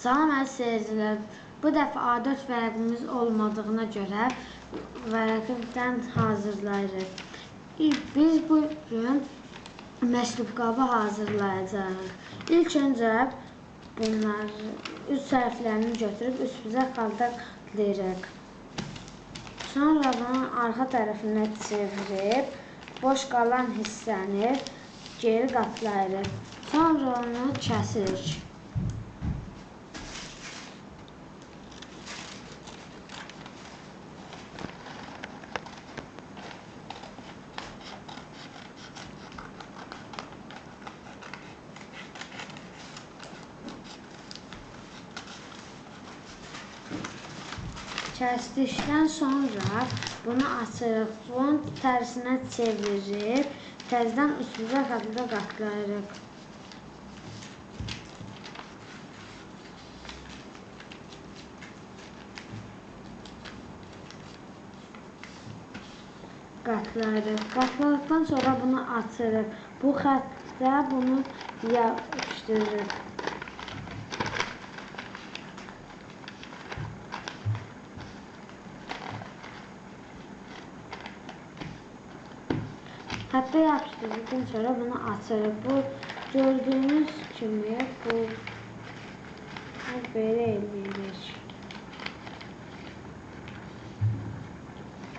Salam əziz seyircilər. Bu dəfə A4 vərəqimiz olmadığına görə vərəqdən hazırlayırıq. Biz bu gün məşrub qabı hazırlayacağıq. İlk öncə bunları üst tərəflərini götürüb üstümüzə qaldırırıq. Sonra bunu arxa tərəfinə çevirib boş qalan hissəni geri qatlayırıq. Sonra onu kəsirik. Kəsdikdən sonra bunu açırıq. Bunun tərsinə çevirib təzədən üstümüzə qatla qatlayırıq. Qatlayırıq. Qatladıqdan sonra bunu açırıq. Bu xəttə bunu yapışdırırıq. Hətta yapışdırdıktan sonra bunu açırıq. Bu gördüyünüz kimi bu belə eləyirik.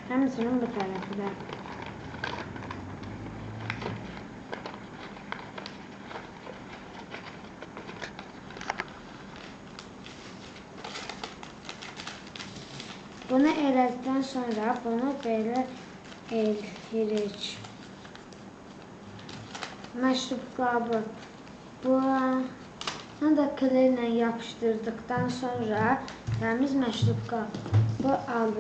Həmçinin bu tərəfi də. Bunu elədikdən sonra bunu belə eləyirik. Məşrub qabı buranı da klə ilə yapışdırdıqdan sonra təmiz məşrub qabı aldıq.